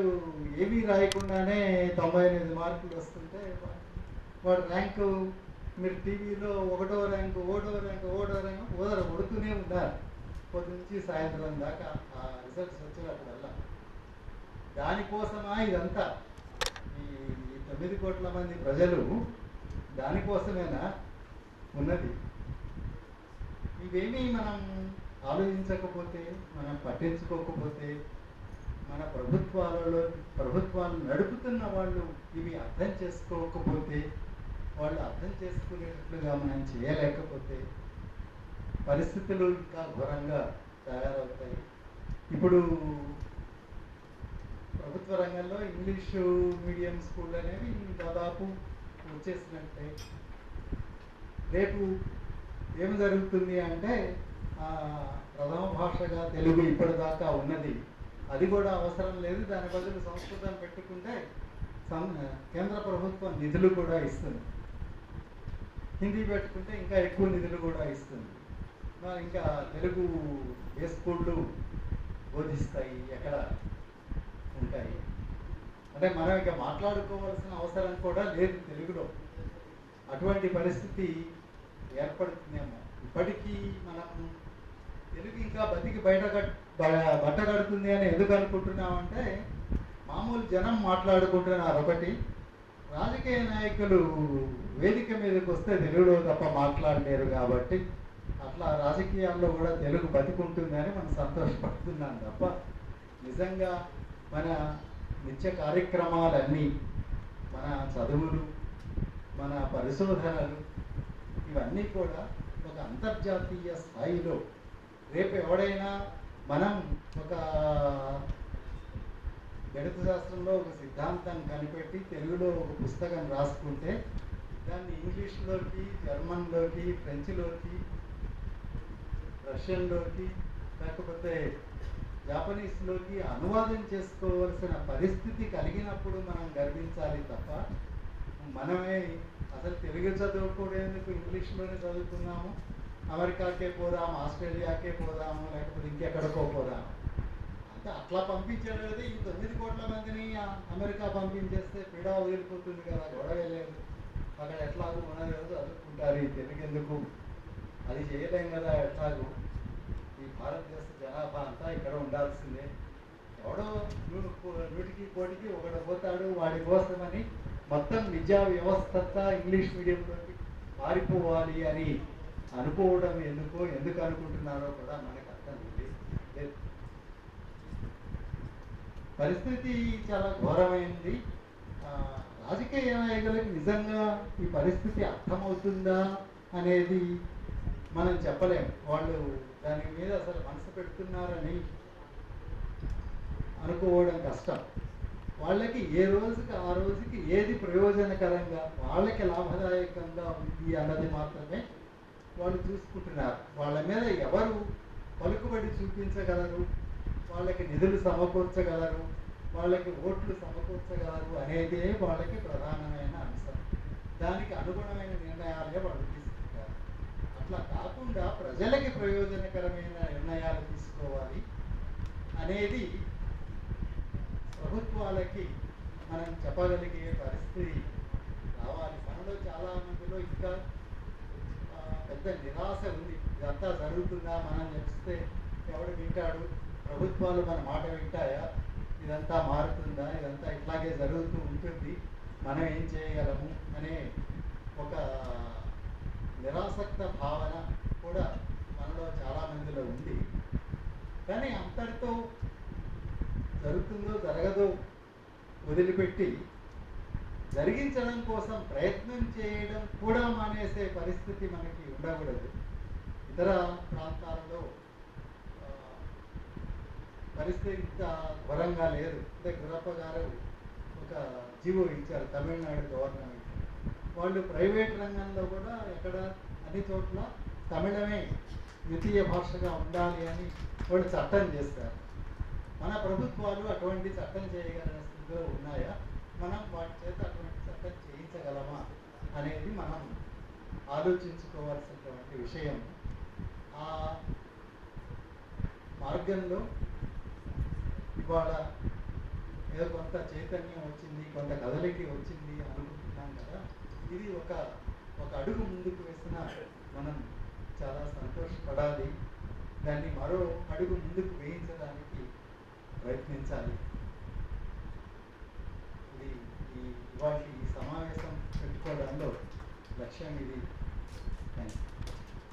వాడు ఏమీ రాయకుండానే తొంభై ఎనిమిది మార్కులు వస్తుంటే వాడు ర్యాంకు మీరు టీవీలో ఒకటో ర్యాంకు ఓటో ర్యాంకు ఓటో ర్యాంకు ఓదర కొడుతూనే ఉన్నారు పొద్దు నుంచి సాయంత్రం దాకా ఆ రిజల్ట్స్ వచ్చేటప్పుడల్లా. దానికోసమా ఇదంతా? ఈ ఈ తొమ్మిది కోట్ల మంది ప్రజలు దానికోసమేనా ఉన్నది? ఇవేమీ మనం ఆలోచించకపోతే మనం పట్టించుకోకపోతే మన ప్రభుత్వాలలో ప్రభుత్వాలు నడుపుతున్న వాళ్ళు ఇవి అర్థం చేసుకోకపోతే వాళ్ళు అర్థం చేసుకునేటట్లుగా మనం చేయలేకపోతే పరిస్థితులు ఇంకా ఘోరంగా తయారవుతాయి. ఇప్పుడు ప్రభుత్వ రంగంలో ఇంగ్లీషు మీడియం స్కూల్ అనేవి దాదాపు వచ్చేసినట్టే. రేపు ఏం జరుగుతుంది అంటే ప్రథమ భాషగా తెలుగు ఇప్పటిదాకా ఉన్నది. అది కూడా అవసరం లేదు. దాని బదులు సంస్కృతం పెట్టుకుంటే కేంద్ర ప్రభుత్వం నిధులు కూడా ఇస్తుంది. హిందీ పెట్టుకుంటే ఇంకా ఎక్కువ నిధులు కూడా ఇస్తుంది. మరి ఇంకా తెలుగు ఏ స్కూళ్ళు బోధిస్తాయి? ఎక్కడ ఉంటాయి? అంటే మనం ఇంకా మాట్లాడుకోవాల్సిన అవసరం కూడా లేదు తెలుగులో. అటువంటి పరిస్థితి ఏర్పడుతుందేమో. ఇప్పటికీ మనం తెలుగు ఇంకా బతికి బయట బట్ట కడుతుంది అని ఎందుకు అనుకుంటున్నామంటే మామూలు జనం మాట్లాడుకుంటున్నారు ఒకటి రాజకీయ నాయకులు వేదిక మీదకి వస్తే తెలుగులో తప్ప మాట్లాడలేరు కాబట్టి అట్లా రాజకీయాల్లో కూడా తెలుగు బతికుంటుందని మనం సంతోషపడుతున్నాం తప్ప నిజంగా మన నిత్య కార్యక్రమాలన్నీ మన చదువులు మన పరిశోధనలు ఇవన్నీ కూడా ఒక అంతర్జాతీయ స్థాయిలో రేపు ఎవడైనా మనం ఒక గణిత శాస్త్రంలో ఒక సిద్ధాంతం కనిపెట్టి తెలుగులో ఒక పుస్తకం రాసుకుంటే దాన్ని ఇంగ్లీష్లోకి జర్మన్లోకి ఫ్రెంచ్లోకి రష్యన్లోకి లేకపోతే జాపనీస్లోకి అనువాదం చేసుకోవాల్సిన పరిస్థితి కలిగినప్పుడు మనం గర్వించాలి తప్ప మనమే అసలు తెలుగు చదువుకోవడానికి ఇంగ్లీష్లోనే చదువుతున్నాము అమెరికాకే పోదాము ఆస్ట్రేలియాకే పోదాము లేకపోతే ఇంకెక్కడికో పోదాము అంటే అట్లా పంపించలేదు ఈ తొమ్మిది కోట్ల మందిని అమెరికా పంపించేస్తే పీడా వదిలిపోతుంది కదా గొడవ లేదు. అక్కడ ఎట్లాగూ ఉన్నది కదా చదువుకుంటారు ఈ తెలుగు ఎందుకు అది చేయలేం కదా ఎట్లాగూ? ఈ భారతదేశ జనాభా అంతా ఇక్కడ ఉండాల్సిందే. ఎవడో నూ- నూటికి కోటికి ఒకడు పోతాడు వాడి కోసమని మొత్తం విద్యా వ్యవస్థ అంతా ఇంగ్లీష్ మీడియంలోకి మారిపోవాలి అని అనుకోవడం ఎందుకో ఎందుకు అనుకుంటున్నారో కూడా మనకు అర్థం లేదు పరిస్థితి చాలా ఘోరమైంది. రాజకీయ నాయకులకు నిజంగా ఈ పరిస్థితి అర్థమవుతుందా అనేది మనం చెప్పలేము వాళ్ళు దాని మీద అసలు మనసు పెడుతున్నారని అనుకోవడం కష్టం. వాళ్ళకి ఏ రోజుకి ఆ రోజుకి ఏది ప్రయోజనకరంగా వాళ్ళకి లాభదాయకంగా ఉంది అన్నది మాత్రమే వాళ్ళు చూసుకుంటున్నారు. వాళ్ళ మీద ఎవరు పలుకుబడి చూపించగలరు? వాళ్ళకి నిధులు సమకూర్చగలరు? వాళ్ళకి ఓట్లు సమకూర్చగలరు అనేదే వాళ్ళకి ప్రధానమైన అంశం. దానికి అనుగుణమైన నిర్ణయాలే వాళ్ళు తీసుకుంటారు. అట్లా కాకుండా ప్రజలకి ప్రయోజనకరమైన నిర్ణయాలు తీసుకోవాలి అనేది ప్రభుత్వాలకి మనం చెప్పగలిగే పరిస్థితి రావాలి. మనలో చాలా మందిలో ఇంకా పెద్ద నిరాశ ఉంది. ఇదంతా జరుగుతుందా మనం చెప్తే ఎవడు వింటాడు? ప్రభుత్వాలు మన మాట వింటాయా? ఇదంతా మారుతుందా? ఇదంతా ఇట్లాగే జరుగుతూ ఉంటుంది. మనం ఏం చేయగలము అనే ఒక నిరాసక్త భావన కూడా మనలో చాలా మందిలో ఉంది. కానీ అంతటితో జరుగుతుందో జరగదో వదిలిపెట్టి జరిగించడం కోసం ప్రయత్నం చేయడం కూడా మానేసే పరిస్థితి మనకి ఉండకూడదు. ఇతర ప్రాంతాలలో పరిస్థితి ఇంత ఘోరంగా లేదు. అంటే గురప్ప గారు ఒక జీవో ఇచ్చారు తమిళనాడు గవర్నమెంట్ వాళ్ళు ప్రైవేట్ రంగంలో కూడా ఎక్కడ అన్ని చోట్ల తమిళమే ద్వితీయ భాషగా ఉండాలి అని వాళ్ళు చట్టం చేస్తారు. మన ప్రభుత్వాలు అటువంటి చట్టం చేయగలిగిన స్థితిలో ఉన్నాయా? మనం వాటి చేత అటువంటి చట్టం చేయించగలమా అనేది మనం ఆలోచించుకోవాల్సినటువంటి విషయం. ఆ మార్గంలో ఇవాళ ఏదో కొంత చైతన్యం వచ్చింది కొంత కదలికి వచ్చింది అనుకుంటున్నాం కదా. ఇది ఒక ఒక అడుగు ముందుకు వేసిన మనం చాలా సంతోషపడాలి. దాన్ని మరో అడుగు ముందుకు వేయించడానికి ప్రయత్నించాలి ఇది వారికి ఈ సమావేశం పెట్టుకోవడంలో లక్ష్యం ఇది. Thank you